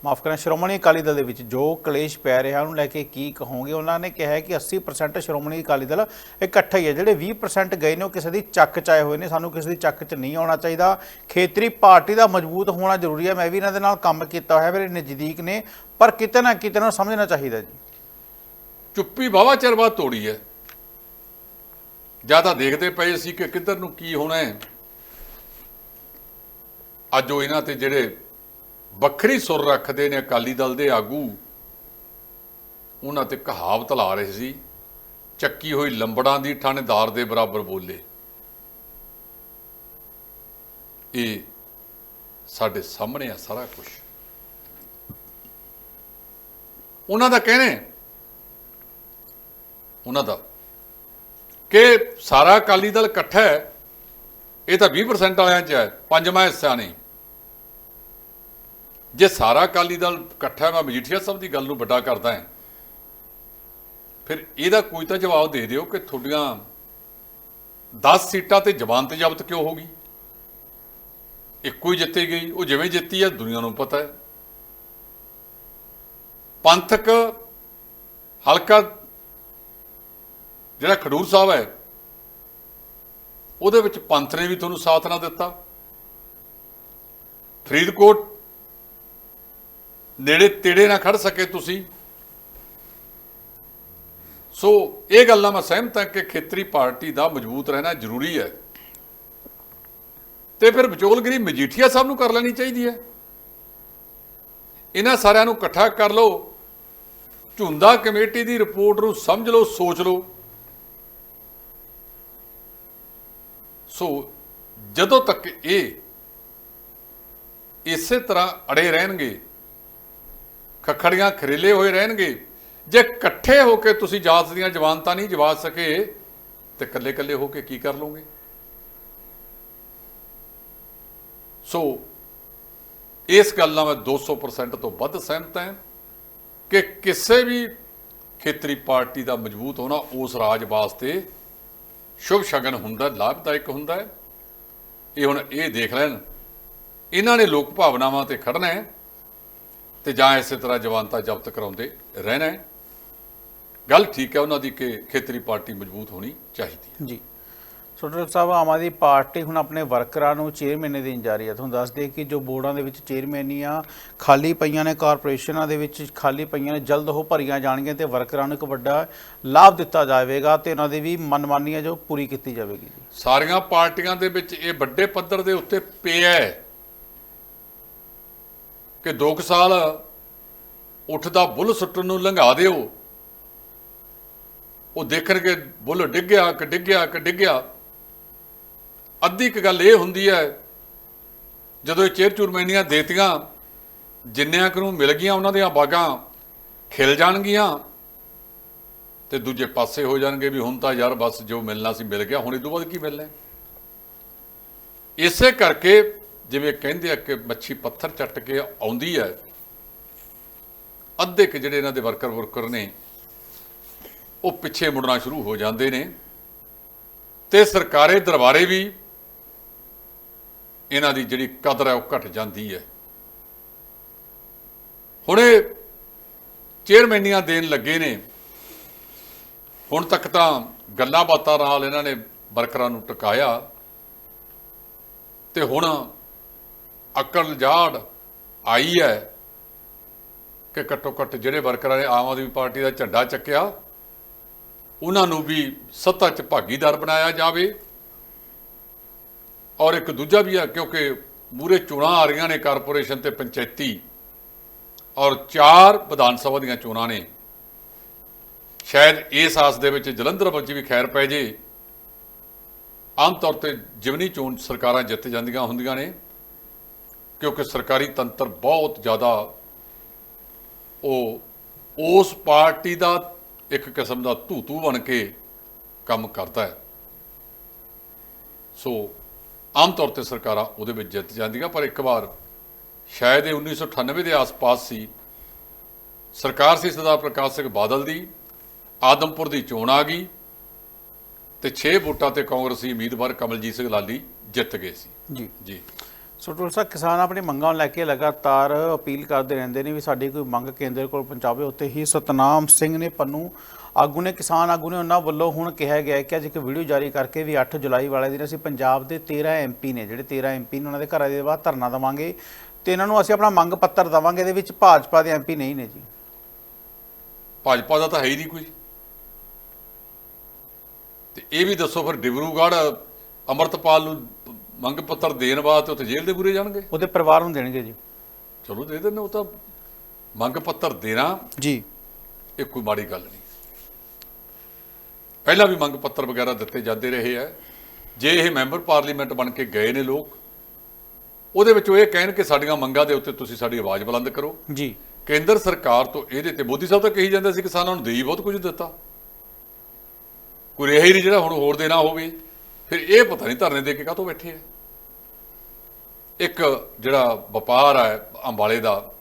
ਮਾਫ ਕਰਨਾ, ਸ਼੍ਰੋਮਣੀ ਅਕਾਲੀ ਦਲ ਦੇ ਵਿੱਚ ਜੋ ਕਲੇਸ਼ ਪੈ ਰਿਹਾ, ਉਹਨੂੰ ਲੈ ਕੇ ਕੀ ਕਹੋਗੇ? ਉਹਨਾਂ ਨੇ ਕਿਹਾ ਕਿ 80% ਸ਼੍ਰੋਮਣੀ ਅਕਾਲੀ ਦਲ ਇਕੱਠਾ ਹੀ ਹੈ। ਜਿਹੜੇ 20% ਗਏ ਨੇ, ਉਹ ਕਿਸੇ ਦੀ ਚੱਕ ਚ ਆਏ ਹੋਏ ਨੇ। ਸਾਨੂੰ ਕਿਸੇ ਦੀ ਚੱਕ ਚ ਨਹੀਂ ਆਉਣਾ ਚਾਹੀਦਾ। ਖੇਤਰੀ ਪਾਰਟੀ ਦਾ ਮਜ਼ਬੂਤ ਹੋਣਾ ਜ਼ਰੂਰੀ ਹੈ। ਮੈਂ ਵੀ ਇਹਨਾਂ ਦੇ ਨਾਲ ਕੰਮ ਕੀਤਾ ਹੋਇਆ, ਮੇਰੇ ਨਜ਼ਦੀਕ ਨੇ। ਪਰ ਕਿਤੇ ਨਾ ਕਿਤੇ ਨਾ ਸਮਝਣਾ ਚਾਹੀਦਾ ਜੀ। ਚੁੱਪੀ ਵਾਹਵਾ ਚਿਰ ਬਾਅਦ ਤੋੜੀ ਹੈ ਜਾਂ ਤਾਂ ਦੇਖਦੇ ਪਏ ਸੀ ਕਿ ਕਿੱਧਰ ਨੂੰ ਕੀ ਹੋਣਾ ਹੈ ਅੱਜ ਉਹ ਇਹਨਾਂ ਤੇ ਜਿਹੜੇ ਵੱਖਰੀ ਸੁਰ ਰੱਖਦੇ ਨੇ ਅਕਾਲੀ ਦਲ ਦੇ ਆਗੂ, ਉਹਨਾਂ ਤੇ ਕਹਾਵਤ ਲਾ ਰਹੇ ਸੀ, ਚੱਕੀ ਹੋਈ ਲੰਬੜਾਂ ਦੀ ਥਾਣੇਦਾਰ ਦੇ ਬਰਾਬਰ ਬੋਲੇ। ਇਹ ਸਾਡੇ ਸਾਹਮਣੇ ਆ ਸਾਰਾ ਕੁਝ ਉਹਨਾਂ ਦਾ ਕਹਿਣਾ ਉਹਨਾਂ ਦਾ। ਕਿ ਸਾਰਾ ਅਕਾਲੀ ਦਲ ਇਕੱਠਾ ਹੈ, ਇਹ ਤਾਂ 20% ਵਾਲਿਆਂ 'ਚ ਹੈ, ਪੰਜਵਾਂ ਹਿੱਸਾ ਨਹੀਂ। ਜੇ ਸਾਰਾ ਅਕਾਲੀ ਦਲ ਇਕੱਠਾ ਮੈਂ ਮਜੀਠੀਆ ਸਾਹਿਬ ਦੀ ਗੱਲ ਨੂੰ ਵੱਡਾ ਕਰਦਾ ਹਾਂ। ਫਿਰ ਇਹਦਾ ਕੋਈ ਤਾਂ ਜਵਾਬ ਦੇ ਦਿਓ ਕਿ ਤੁਹਾਡੀਆਂ 10 ਸੀਟਾਂ ਤੇ ਜ਼ਮਾਨਤ ਜ਼ਬਤ ਕਿਉਂ ਹੋ ਗਈ? ਇੱਕੋ ਹੀ ਜਿੱਤੀ ਗਈ, ਉਹ ਜਿਵੇਂ ਜਿੱਤੀ ਹੈ ਦੁਨੀਆ ਨੂੰ ਪਤਾ ਹੈ। ਪੰਥਕ ਹਲਕਾ ਜਿਹੜਾ ਖਡੂਰ ਸਾਹਿਬ ਹੈ, ਉਹਦੇ ਵਿੱਚ ਪੰਥ ਨੇ ਵੀ ਤੁਹਾਨੂੰ ਸਾਥ ਨਾ ਦਿੱਤਾ। ਫਰੀਦਕੋਟ ਨੇੜੇ ਤੇੜੇ ਨਾ ਖੜ ਸਕੇ ਤੁਸੀਂ। ਸੋ ਇਹ ਗੱਲਾਂ ਮੈਂ ਸਹਿਮਤ ਹਾਂ ਕਿ ਖੇਤਰੀ ਪਾਰਟੀ ਦਾ ਮਜ਼ਬੂਤ ਰਹਿਣਾ ਜ਼ਰੂਰੀ ਹੈ। ਤੇ ਫਿਰ ਵਿਚੋਲਗਰੀ ਮਜੀਠੀਆ ਸਾਹਿਬ ਨੂੰ ਕਰ ਲੈਣੀ ਚਾਹੀਦੀ ਹੈ। ਇਹਨਾਂ ਸਾਰਿਆਂ ਨੂੰ ਇਕੱਠਾ ਕਰ ਲਓ। ਝੁੰਦਾ ਕਮੇਟੀ ਦੀ ਰਿਪੋਰਟ ਨੂੰ ਸਮਝ ਲਓ, ਸੋਚ ਲਓ। ਸੋ ਜਦੋਂ ਤੱਕ ਇਹ ਇਸੇ ਤਰ੍ਹਾਂ ਅੜੇ ਰਹਿਣਗੇ, ਖਖੜੀਆਂ ਖਰੇਲੇ ਹੋਏ ਰਹਿਣਗੇ, ਜੇ ਇਕੱਠੇ ਹੋ ਕੇ ਤੁਸੀਂ ਜਾਤ ਦੀਆਂ ਜਵਾਨਤਾਂ ਨਹੀਂ ਜਵਾ ਸਕੇ, ਤੇ ਇਕੱਲੇ ਇਕੱਲੇ ਹੋ ਕੇ ਕੀ ਕਰ ਲਓਗੇ ਸੋ ਇਸ ਗੱਲ ਨਾਲ ਮੈਂ 200% ਤੋਂ ਵੱਧ ਸਹਿਮਤ ਹਾਂ ਕਿ ਕਿਸੇ ਵੀ ਖੇਤਰੀ ਪਾਰਟੀ ਦਾ ਮਜ਼ਬੂਤ ਹੋਣਾ ਉਸ ਰਾਜ ਵਾਸਤੇ ਸ਼ੁਭ ਸ਼ਗਨ ਹੁੰਦਾ, ਲਾਭਦਾਇਕ ਹੁੰਦਾ ਹੈ। ਇਹ ਹੁਣ ਇਹ ਦੇਖ ਲੈਣ। ਇਹਨਾਂ ਨੇ ਲੋਕ ਭਾਵਨਾਵਾਂ ਤੇ ਖੜਨਾ ਹੈ ਤੇ ਜਾਂ ਇਸੇ ਤਰ੍ਹਾਂ ਜਵਾਨਤਾ ਜ਼ਬਤ ਕਰਾਉਂਦੇ ਰਹਿਣਾ ਹੈ। ਗੱਲ ਠੀਕ ਹੈ, ਉਹਨਾਂ ਦੀ ਕਿ ਖੇਤਰੀ ਪਾਰਟੀ ਮਜ਼ਬੂਤ ਹੋਣੀ ਚਾਹੀਦੀ ਹੈ। ਜੀ। ਸੋਟਲ ਸਾਹਿਬ, ਆਮ ਆਦਮੀ ਪਾਰਟੀ ਹੁਣ ਆਪਣੇ ਵਰਕਰਾਂ ਨੂੰ ਚੇਅਰਮੈਨ ਦੇਣ ਜਾ ਰਹੀ ਹੈ। ਤੁਹਾਨੂੰ ਦੱਸ ਦੇ ਕਿ ਜੋ ਬੋਰਡਾਂ ਦੇ ਵਿੱਚ ਚੇਅਰਮੈਨੀਆਂ ਖਾਲੀ ਪਈਆਂ ਨੇ, ਕਾਰਪੋਰੇਸ਼ਨਾਂ ਦੇ ਵਿੱਚ ਖਾਲੀ ਪਈਆਂ ਨੇ, ਜਲਦ ਉਹ ਭਰੀਆਂ ਜਾਣਗੀਆਂ ਤੇ ਵਰਕਰਾਂ ਨੂੰ ਇੱਕ ਵੱਡਾ ਲਾਭ ਦਿੱਤਾ ਜਾਵੇਗਾ ਤੇ ਉਹਨਾਂ ਦੀ ਵੀ ਮਨਮਾਨੀਆਂ ਜੋ ਪੂਰੀ ਕੀਤੀ ਜਾਵੇਗੀ ਜੀ। ਸਾਰੀਆਂ ਪਾਰਟੀਆਂ ਦੇ ਵਿੱਚ ਇਹ ਵੱਡੇ ਪੱਧਰ ਦੇ ਉੱਤੇ ਪਿਆ ਹੈ ਕਿ 2 ਸਾਲ ਉੱਠਦਾ ਬੁੱਲ ਸੁੱਟਣ ਨੂੰ ਲੰਘਾ ਦਿਓ। ਉਹ ਦੇਖਣਗੇ, ਬੁੱਲ ਡਿੱਗਿਆ ਕਿ ਡਿੱਗਿਆ ਕਿ ਡਿੱਗਿਆ ਅੱਧੀ ਇੱਕ ਗੱਲ ਇਹ ਹੁੰਦੀ ਹੈ, ਜਦੋਂ ਇਹ ਚੇਅਰ ਚੁਰਮੈਨੀਆਂ ਦੇਤੀਆਂ, ਜਿੰਨਿਆਂ ਕੁ ਨੂੰ ਮਿਲ ਗਈਆਂ ਉਹਨਾਂ ਦੀਆਂ ਬਾਗਾਂ, ਖਿਲ ਜਾਣਗੀਆਂ, ਤੇ ਦੂਜੇ ਪਾਸੇ ਹੋ ਜਾਣਗੇ ਵੀ ਹੁਣ ਤਾਂ ਯਾਰ ਬਸ ਜੋ ਮਿਲਣਾ ਸੀ ਮਿਲ ਗਿਆ, ਹੁਣ ਇਹ ਤੋਂ ਬਾਅਦ ਕੀ ਮਿਲਣਾ ਇਸੇ ਕਰਕੇ ਜਿਵੇਂ ਕਹਿੰਦੇ ਆ ਕਿ ਮੱਛੀ ਪੱਥਰ ਚੱਟ ਕੇ ਆਉਂਦੀ ਹੈ, ਅੱਧੇ ਕਿ ਜਿਹੜੇ ਇਹਨਾਂ ਦੇ ਵਰਕਰ ਵਰਕਰ ਨੇ, ਉਹ ਪਿੱਛੇ ਮੁੜਨਾ ਸ਼ੁਰੂ ਹੋ ਜਾਂਦੇ ਨੇ, ਤੇ ਸਰਕਾਰੇ ਦਰਬਾਰੇ ਵੀ ਇਹਨਾਂ ਦੀ ਜਿਹੜੀ ਕਦਰ ਹੈ ਉਹ ਘਟ ਜਾਂਦੀ ਹੈ। ਹੁਣੇ ਚੇਅਰਮੈਨੀਆਂ ਦੇਣ ਲੱਗੇ ਨੇ। ਹੁਣ ਤੱਕ ਤਾਂ ਗੱਲਾਂ ਬਾਤਾਂ ਨਾਲ ਇਹਨਾਂ ਨੇ ਵਰਕਰਾਂ ਨੂੰ ਟਿਕਾਇਆ। ਤੇ ਹੁਣ ਅਕਲ ਜਾੜ ਆਈ ਹੈ ਕਿ ਘੱਟੋ ਘੱਟ ਜਿਹੜੇ ਵਰਕਰਾਂ ਨੇ ਆਮ ਆਦਮੀ ਪਾਰਟੀ ਦਾ ਝੰਡਾ ਚੱਕਿਆ, ਉਹਨਾਂ ਨੂੰ ਵੀ ਸੱਤਾ 'ਚ ਭਾਗੀਦਾਰ ਬਣਾਇਆ ਜਾਵੇ। ਔਰ ਇੱਕ ਦੂਜਾ ਵੀ ਆ, ਕਿਉਂਕਿ ਮੂਰੇ ਚੋਣਾਂ ਆ ਰਹੀਆਂ ਨੇ ਕਾਰਪੋਰੇਸ਼ਨ ਤੇ ਪੰਚਾਇਤੀ, ਔਰ ਚਾਰ ਵਿਧਾਨ ਸਭਾ ਦੀਆਂ ਚੋਣਾਂ ਨੇ। ਸ਼ਾਇਦ ਇਸ ਆਸ ਦੇ ਵਿੱਚ ਜਲੰਧਰ ਵਿੱਚ ਵੀ ਖੈਰ ਪੈ ਜੇ। ਆਮ ਤੌਰ ਤੇ ਜਿਵਨੀ ਚੋਣ ਸਰਕਾਰਾਂ ਜਿੱਤ ਜਾਂਦੀਆਂ ਹੁੰਦੀਆਂ ਨੇ, ਕਿਉਂਕਿ ਸਰਕਾਰੀ ਤੰਤਰ ਬਹੁਤ ਜ਼ਿਆਦਾ ਉਹ ਉਸ ਪਾਰਟੀ ਦਾ ਇੱਕ ਕਿਸਮ ਦਾ ਧੂਤੂ ਬਣ ਕੇ ਕੰਮ ਕਰਦਾ ਹੈ। ਸੋ ਆਮ ਤੌਰ ਤੇ ਸਰਕਾਰਾਂ ਉਹਦੇ ਵਿੱਚ ਜਿੱਤ ਜਾਂਦੀਆਂ ਪਰ ਇੱਕ ਵਾਰ ਸ਼ਾਇਦ ਇਹ 1998 ਦੇ ਆਸ-ਪਾਸ ਸੀ ਸਰਕਾਰ ਸੀ ਸਰਦਾਰ ਪ੍ਰਕਾਸ਼ ਸਿੰਘ ਬਾਦਲ ਦੀ ਆਦਮਪੁਰ ਦੀ ਚੋਣ ਆ ਗਈ ਤੇ 6 ਵੋਟਾਂ ਤੇ ਕਾਂਗਰਸੀ ਉਮੀਦਵਾਰ ਕਮਲਜੀਤ ਸਿੰਘ ਲਾਲੀ ਜਿੱਤ ਗਏ ਸੀ। ਜੀ। ਜੀ। ਸੋਟਲ ਸਾਹਿਬ ਕਿਸਾਨ ਆਪਣੀ ਮੰਗਾਂ ਨੂੰ ਲੈ ਕੇ ਲਗਾਤਾਰ ਅਪੀਲ ਕਰਦੇ ਰਹਿੰਦੇ ਨੇ ਵੀ ਸਾਡੀ ਕੋਈ ਮੰਗ ਕੇਂਦਰ ਕੋਲ ਪਹੁੰਚਾਵੇ। ਉੱਤੇ ਹੀ ਸਤਨਾਮ ਸਿੰਘ ਨੇ ਪੰਨੂ ਆਗੂ ਨੇ ਕਿਸਾਨ ਆਗੂ ਨੇ ਉਹਨਾਂ ਵੱਲੋਂ ਹੁਣ ਕਿਹਾ ਗਿਆ ਕਿ ਅੱਜ ਇੱਕ ਵੀਡੀਓ ਜਾਰੀ ਕਰਕੇ ਵੀ 8 ਜੁਲਾਈ ਵਾਲੇ ਦਿਨ ਅਸੀਂ ਪੰਜਾਬ ਦੇ 13 ਐਮਪੀ ਨੇ ਜਿਹੜੇ 13 ਐਮਪੀ ਨੇ ਉਹਨਾਂ ਦੇ ਘਰਾਂ ਦੇ ਬਾਹਰ ਧਰਨਾ ਦੇਵਾਂਗੇ ਤੇ ਇਹਨਾਂ ਨੂੰ ਅਸੀਂ ਆਪਣਾ ਮੰਗ ਪੱਤਰ ਦੇਵਾਂਗੇ ਇਹਦੇ ਵਿੱਚ ਭਾਜਪਾ ਦੇ ਐਮਪੀ ਨਹੀਂ ਨੇ ਜੀ। ਭਾਜਪਾ ਦਾ ਤਾਂ ਹੈ ਹੀ ਨਹੀਂ ਕੋਈ। ਤੇ ਇਹ ਵੀ ਦੱਸੋ ਫਿਰ ਡਿਬਰੂਗੜ੍ਹ ਅਮਰਤਪਾਲ ਨੂੰ ਮੰਗ ਪੱਤਰ ਦੇਣ ਵਾਸਤੇ ਉੱਥੇ ਜੇਲ੍ਹ ਦੇ ਪੂਰੇ ਜਾਣਗੇ? ਉਹਦੇ ਪਰਿਵਾਰ ਨੂੰ ਦੇਣਗੇ ਜੀ। ਚਲੋ ਦੇ ਦੇਣ ਉਹ ਤਾਂ ਮੰਗ ਪੱਤਰ ਦੇਣਾ ਜੀ। ਇਹ ਕੋਈ ਮਾੜੀ ਗੱਲ ਨਹੀਂ। ਪਹਿਲਾਂ ਵੀ ਮੰਗ ਪੱਤਰ ਵਗੈਰਾ ਦਿੱਤੇ ਜਾਂਦੇ ਰਹੇ ਆ। ਜੇ ਇਹ ਮੈਂਬਰ ਪਾਰਲੀਮੈਂਟ ਬਣ ਕੇ ਗਏ ਨੇ ਲੋਕ ਉਹਦੇ ਵਿੱਚ ਉਹ ਇਹ ਕਹਿਣ ਕਿ ਸਾਡੀਆਂ ਮੰਗਾਂ ਦੇ ਉੱਤੇ ਤੁਸੀਂ ਸਾਡੀ ਆਵਾਜ਼ ਬੁਲੰਦ ਕਰੋ। ਜੀ। ਕੇਂਦਰ ਸਰਕਾਰ ਤੋਂ ਇਹਦੇ ਤੇ ਮੋਦੀ ਸਾਹਿਬ ਤਾਂ ਕਹੀ ਜਾਂਦੇ ਸੀ ਕਿਸਾਨਾਂ ਨੂੰ ਦੇਈ ਬਹੁਤ ਕੁਝ ਦਿੱਤਾ। ਕੋਈ ਰਿਹਾ ਹੀ ਨਹੀਂ ਜਿਹੜਾ ਹੁਣ ਹੋਰ ਦੇਣਾ ਹੋਵੇ। ਫਿਰ ਇਹ ਪਤਾ ਨਹੀਂ ਧਰਨੇ ਦੇ ਕੇ ਕਾਹਤੋਂ ਬੈਠੇ ਆ। ਇੱਕ ਜਿਹੜਾ ਵਪਾਰ ਹੈ ਅੰਬਾਲੇ ਦਾ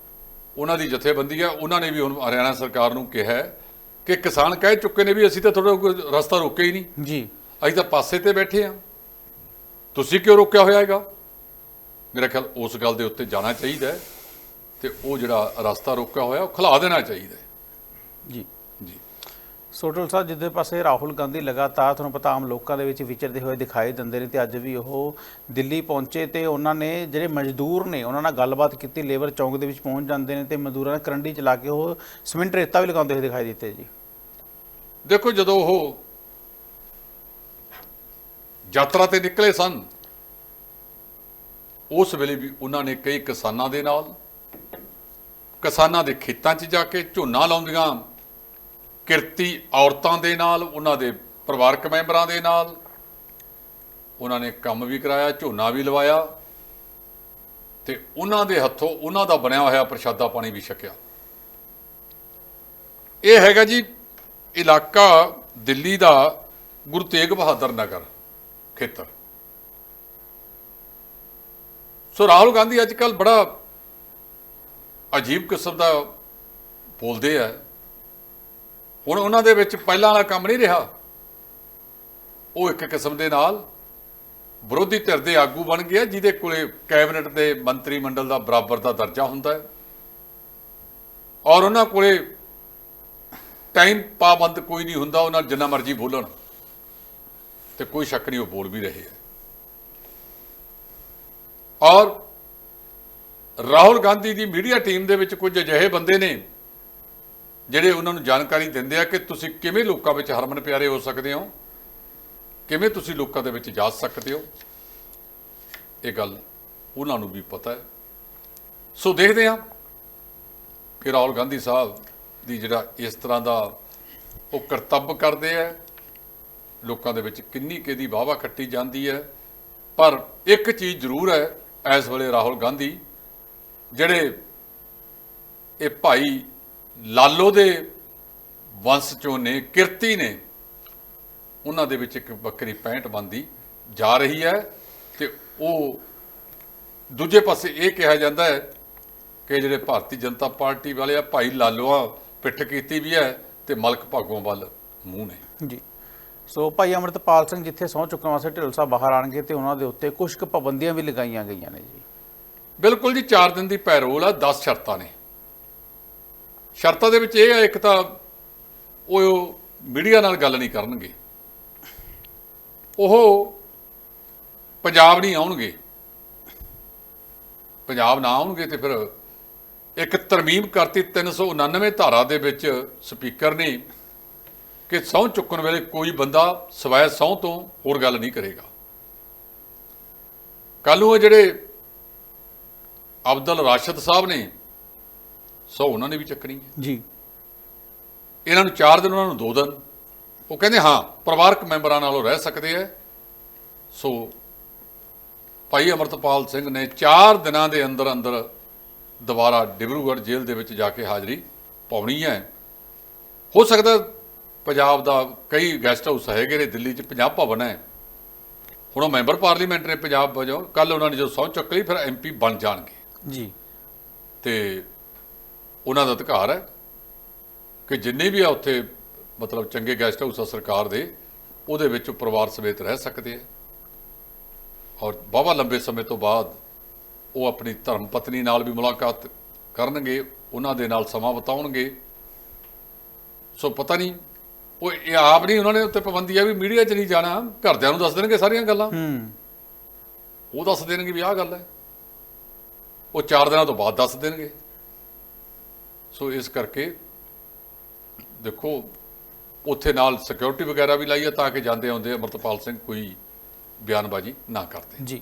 ਉਹਨਾਂ ਦੀ ਜਥੇਬੰਦੀ ਹੈ ਉਹਨਾਂ ਨੇ ਵੀ ਹੁਣ ਹਰਿਆਣਾ ਸਰਕਾਰ ਨੂੰ ਕਿਹਾ ਹੈ ਕਿ ਕਿਸਾਨ ਕਹਿ ਚੁੱਕੇ ਨੇ ਵੀ ਅਸੀਂ ਤਾਂ ਤੁਹਾਡਾ ਕੋਈ ਰਸਤਾ ਰੋਕਿਆ ਹੀ ਨਹੀਂ। ਜੀ। ਅਸੀਂ ਤਾਂ ਪਾਸੇ ਤੇ ਬੈਠੇ ਆ ਤੁਸੀਂ ਕਿਉਂ ਰੋਕਿਆ ਹੋਇਆ ਹੈਗਾ? ਮੇਰਾ ਖਿਆਲ ਉਸ ਗੱਲ ਦੇ ਉੱਤੇ ਜਾਣਾ ਚਾਹੀਦਾ ਤੇ ਉਹ ਜਿਹੜਾ ਰਸਤਾ ਰੋਕਿਆ ਹੋਇਆ ਉਹ ਖੁਲਾ ਦੇਣਾ ਚਾਹੀਦਾ ਜੀ। ਸੋਟਲ ਸਾਹਿਬ, ਜਿੱਦੇ ਪਾਸੇ ਰਾਹੁਲ ਗਾਂਧੀ ਲਗਾਤਾਰ ਤੁਹਾਨੂੰ ਪਤਾ ਆਮ ਲੋਕਾਂ ਦੇ ਵਿੱਚ ਵਿਚਰਦੇ ਹੋਏ ਦਿਖਾਈ ਦਿੰਦੇ ਨੇ ਤੇ ਅੱਜ ਵੀ ਉਹ ਦਿੱਲੀ ਪਹੁੰਚੇ ਤੇ ਉਹਨਾਂ ਨੇ ਜਿਹੜੇ ਮਜ਼ਦੂਰ ਨੇ, ਉਹਨਾਂ ਨਾਲ ਗੱਲਬਾਤ ਕੀਤੀ, ਲੇਬਰ ਚੌਂਕ ਦੇ ਵਿੱਚ ਪਹੁੰਚ ਜਾਂਦੇ ਨੇ ਤੇ ਮਜ਼ਦੂਰਾਂ ਨੇ ਕਰੰਡੀ ਚਲਾ ਕੇ ਉਹ ਸਿਮੈਂਟ ਰੇਤਾ ਵੀ ਲਗਾਉਂਦੇ ਹੋਏ ਦਿਖਾਈ ਦਿੱਤੇ ਜੀ। ਦੇਖੋ, ਜਦੋਂ ਉਹ ਯਾਤਰਾ ਤੇ ਨਿਕਲੇ ਸਨ, ਉਸ ਵੇਲੇ ਵੀ ਉਹਨਾਂ ਨੇ ਕਈ ਕਿਸਾਨਾਂ ਦੇ ਨਾਲ, ਕਿਸਾਨਾਂ ਦੇ ਖੇਤਾਂ 'ਚ ਜਾ ਕੇ ਝੋਨਾ ਲਾਉਂਦੀਆਂ ਕਿਰਤੀ ਔਰਤਾਂ ਦੇ ਨਾਲ, ਉਹਨਾਂ ਦੇ ਪਰਿਵਾਰਕ ਮੈਂਬਰਾਂ ਦੇ ਨਾਲ, ਉਹਨਾਂ ਨੇ ਕੰਮ ਵੀ ਕਰਾਇਆ, ਝੋਨਾ ਵੀ ਲਵਾਇਆ, ਤੇ ਉਹਨਾਂ ਦੇ ਹੱਥੋਂ ਉਹਨਾਂ ਦਾ ਬਣਿਆ ਹੋਇਆ ਪ੍ਰਸ਼ਾਦਾ ਪਾਣੀ ਵੀ ਛਕਿਆ। ਇਹ ਹੈਗਾ ਜੀ ਇਲਾਕਾ ਦਿੱਲੀ ਦਾ ਗੁਰੂ ਤੇਗ ਬਹਾਦਰ ਨਗਰ ਖੇਤਰ। ਸੋ ਰਾਹੁਲ ਗਾਂਧੀ ਅੱਜ ਕੱਲ ਬੜਾ ਅਜੀਬ ਕਿਸਮ ਦਾ ਬੋਲਦੇ ਆ। ਹੁਣ ਉਹਨਾਂ ਦੇ ਵਿੱਚ ਪਹਿਲਾਂ ਵਾਲਾ ਕੰਮ ਨਹੀਂ ਰਿਹਾ। ਉਹ ਇੱਕ ਕਿਸਮ ਦੇ ਨਾਲ ਵਿਰੋਧੀ ਧਿਰ ਦੇ ਆਗੂ ਬਣ ਗਿਆ, ਜਿਹਦੇ ਕੋਲੇ ਕੈਬਨਿਟ ਦੇ ਮੰਤਰੀ ਮੰਡਲ ਦਾ ਬਰਾਬਰ ਦਾ ਦਰਜਾ ਹੁੰਦਾ ਹੈ। ਔਰ ਉਹਨਾਂ ਕੋਲੇ ਟਾਈਮ ਪਾਬੰਦ ਕੋਈ ਨਹੀਂ ਹੁੰਦਾ, ਉਹਨਾਂ ਜਿੰਨਾ ਮਰਜ਼ੀ ਬੋਲਣ। ਤੇ ਕੋਈ ਸ਼ੱਕ ਨਹੀਂ, ਉਹ ਬੋਲ ਵੀ ਰਹੇ ਹੈ। ਔਰ ਰਾਹੁਲ ਗਾਂਧੀ ਦੀ ਮੀਡੀਆ ਟੀਮ ਦੇ ਵਿੱਚ ਕੁਝ ਅਜਿਹੇ ਬੰਦੇ ਨੇ ਜਿਹੜੇ ਉਹਨਾਂ ਨੂੰ ਜਾਣਕਾਰੀ ਦਿੰਦੇ ਆ ਕਿ ਤੁਸੀਂ ਕਿਵੇਂ ਲੋਕਾਂ ਵਿੱਚ ਹਰਮਨ ਪਿਆਰੇ ਹੋ ਸਕਦੇ ਹੋ? ਕਿਵੇਂ ਤੁਸੀਂ ਲੋਕਾਂ ਦੇ ਵਿੱਚ ਜਾ ਸਕਦੇ ਹੋ? ਇਹ ਗੱਲ ਉਹਨਾਂ ਨੂੰ ਵੀ ਪਤਾ ਹੈ। ਸੋ ਦੇਖਦੇ ਹਾਂ ਕਿ ਰਾਹੁਲ ਗਾਂਧੀ ਸਾਹਿਬ ਦੀ ਜਿਹੜਾ ਇਸ ਤਰ੍ਹਾਂ ਦਾ ਉਹ ਕਰਤੱਵ ਕਰਦੇ ਆ, ਲੋਕਾਂ ਦੇ ਵਿੱਚ ਕਿੰਨੀ ਕਿਹਦੀ ਵਾਹਵਾ ਕੱਟੀ ਜਾਂਦੀ ਹੈ। ਪਰ ਇੱਕ ਚੀਜ਼ ਜ਼ਰੂਰ ਹੈ ਇਸ ਵੇਲੇ ਰਾਹੁਲ ਗਾਂਧੀ, ਜਿਹੜੇ ਇਹ ਭਾਈ ਲਾਲੋ ਦੇ ਵੰਸ਼ ਚੋਂ ਨੇ ਕਿਰਤੀ ਨੇ ਉਹਨਾਂ ਦੇ ਵਿੱਚ ਇੱਕ ਬੱਕਰੀ ਪੈਂਟ ਬੰਦੀ ਜਾ ਰਹੀ ਹੈ ਤੇ ਉਹ ਦੂਜੇ ਪਾਸੇ ਇਹ ਕਿਹਾ ਜਾਂਦਾ ਹੈ ਕਿ ਜਿਹੜੇ ਭਾਰਤੀ ਜਨਤਾ ਪਾਰਟੀ ਵਾਲੇ ਆ ਭਾਈ ਲਾਲੋਆ ਪਿੱਠ ਕੀਤੀ ਵੀ ਹੈ ਤੇ ਮਲਕ ਭਾਗੋਂ ਵੱਲ ਮੂੰਹ ਨੇ। ਜੀ। ਸੋ ਭਾਈ ਅਮਰਤਪਾਲ ਸਿੰਘ ਜਿੱਥੇ ਸਹੁੰ ਚੁੱਕਣ ਵਾਸਤੇ ਢਿੱਲੋਂ ਸਾਹਿਬ ਬਾਹਰ ਆਣਗੇ ਤੇ ਉਹਨਾਂ ਦੇ ਉੱਤੇ ਕੁਝ ਕੁ ਪਾਬੰਦੀਆਂ ਵੀ ਲਗਾਈਆਂ ਗਈਆਂ ਨੇ ਜੀ। ਬਿਲਕੁਲ ਜੀ 4 ਦਿਨ ਦੀ ਪੈਰੋਲ ਆ 10 ਸ਼ਰਤਾਂ ਨੇ। ਸ਼ਰਤਾਂ ਦੇ ਵਿੱਚ ਇਹ ਹੈ ਇੱਕ ਤਾਂ ਉਹ ਮੀਡੀਆ ਨਾਲ ਗੱਲ ਨਹੀਂ ਕਰਨਗੇ। ਉਹ ਪੰਜਾਬ ਨਹੀਂ ਆਉਣਗੇ। ਪੰਜਾਬ ਨਾ ਆਉਣਗੇ ਤੇ ਫਿਰ ਇੱਕ ਤਰਮੀਮ ਕਰਤੀ 399 ਧਾਰਾ ਦੇ ਵਿੱਚ ਸਪੀਕਰ ਨੇ ਕਿ ਸਹੁੰ ਚੁੱਕਣ ਵੇਲੇ ਕੋਈ ਬੰਦਾ ਸਵਾਇ ਸਹੁੰ ਤੋਂ ਹੋਰ ਗੱਲ ਨਹੀਂ ਕਰੇਗਾ। ਕੱਲ ਨੂੰ ਇਹ ਜਿਹੜੇ ਅਬਦੁਲ ਰਾਸ਼ਦ ਸਾਹਿਬ ਨੇ ਸੋ ਉਹਨਾਂ ਨੇ ਵੀ ਚੱਕਣੀ ਹੈ। ਜੀ। ਇਹਨਾਂ ਨੂੰ 4 ਦਿਨ ਉਹਨਾਂ ਨੂੰ 2 ਦਿਨ। ਉਹ ਕਹਿੰਦੇ ਹਾਂ ਪਰਿਵਾਰਕ ਮੈਂਬਰਾਂ ਨਾਲੋਂ ਰਹਿ ਸਕਦੇ ਆ ਸੋ ਭਾਈ ਅਮਰਤਪਾਲ ਸਿੰਘ ਨੇ 4 ਦਿਨਾਂ ਦੇ ਅੰਦਰ ਅੰਦਰ ਦੁਬਾਰਾ ਡਿਬਰੂਗੜ੍ਹ ਜੇਲ੍ਹ ਦੇ ਵਿੱਚ ਜਾ ਕੇ ਹਾਜ਼ਰੀ ਪਾਉਣੀ ਹੈ। ਹੋ ਸਕਦਾ ਪੰਜਾਬ ਦਾ ਕਈ ਗੈਸਟ ਹਾਊਸ ਹੈਗੇ ਨੇ ਦਿੱਲੀ 'ਚ ਪੰਜਾਬ ਭਵਨ ਹੈ। ਹੁਣ ਉਹ ਮੈਂਬਰ ਪਾਰਲੀਮੈਂਟ ਨੇ ਪੰਜਾਬ ਵਜੋਂ ਕੱਲ ਉਹਨਾਂ ਨੇ ਜਦੋਂ ਸਹੁੰ ਚੁੱਕ ਲਈ ਫਿਰ ਐਮਪੀ ਬਣ ਜਾਣਗੇ। ਜੀ। ਤੇ ਉਹਨਾਂ ਦਾ ਅਧਿਕਾਰ ਹੈ ਕਿ ਜਿੰਨੇ ਵੀ ਆ ਉੱਥੇ ਮਤਲਬ ਚੰਗੇ ਗੈਸਟ ਹਾਊਸ ਆ ਸਰਕਾਰ ਦੇ ਉਹਦੇ ਵਿੱਚ ਪਰਿਵਾਰ ਸਮੇਤ ਰਹਿ ਸਕਦੇ ਆ। ਔਰ ਬਾਬਾ ਲੰਬੇ ਸਮੇਂ ਤੋਂ ਬਾਅਦ ਉਹ ਆਪਣੀ ਧਰਮ ਪਤਨੀ ਨਾਲ ਵੀ ਮੁਲਾਕਾਤ ਕਰਨਗੇ ਉਹਨਾਂ ਦੇ ਨਾਲ ਸਮਾਂ ਬਿਤਾਉਣਗੇ। ਸੋ ਪਤਾ ਨਹੀਂ ਉਹ ਇਹ ਆਪ ਨਹੀਂ ਉਹਨਾਂ ਨੇ ਉੱਤੇ ਪਾਬੰਦੀ ਆ ਵੀ ਮੀਡੀਆ 'ਚ ਨਹੀਂ ਜਾਣਾ ਘਰਦਿਆਂ ਨੂੰ ਦੱਸ ਦੇਣਗੇ ਸਾਰੀਆਂ ਗੱਲਾਂ। ਹੂੰ। ਉਹ ਦੱਸ ਦੇਣਗੇ ਵੀ ਆਹ ਗੱਲ ਹੈ। ਉਹ 4 ਦਿਨਾਂ ਤੋਂ ਬਾਅਦ ਦੱਸ ਦੇਣਗੇ। ਸੋ ਇਸ ਕਰਕੇ ਦੇਖੋ, ਉੱਥੇ ਨਾਲ ਸਿਕਿਉਰਿਟੀ ਵਗੈਰਾ ਵੀ ਲਾਈ ਹੈ ਤਾਂ ਕਿ ਜਾਂਦੇ ਆਉਂਦੇ ਅਮਰਤਪਾਲ ਸਿੰਘ ਕੋਈ ਬਿਆਨਬਾਜ਼ੀ ਨਾ ਕਰਦੇ। ਜੀ।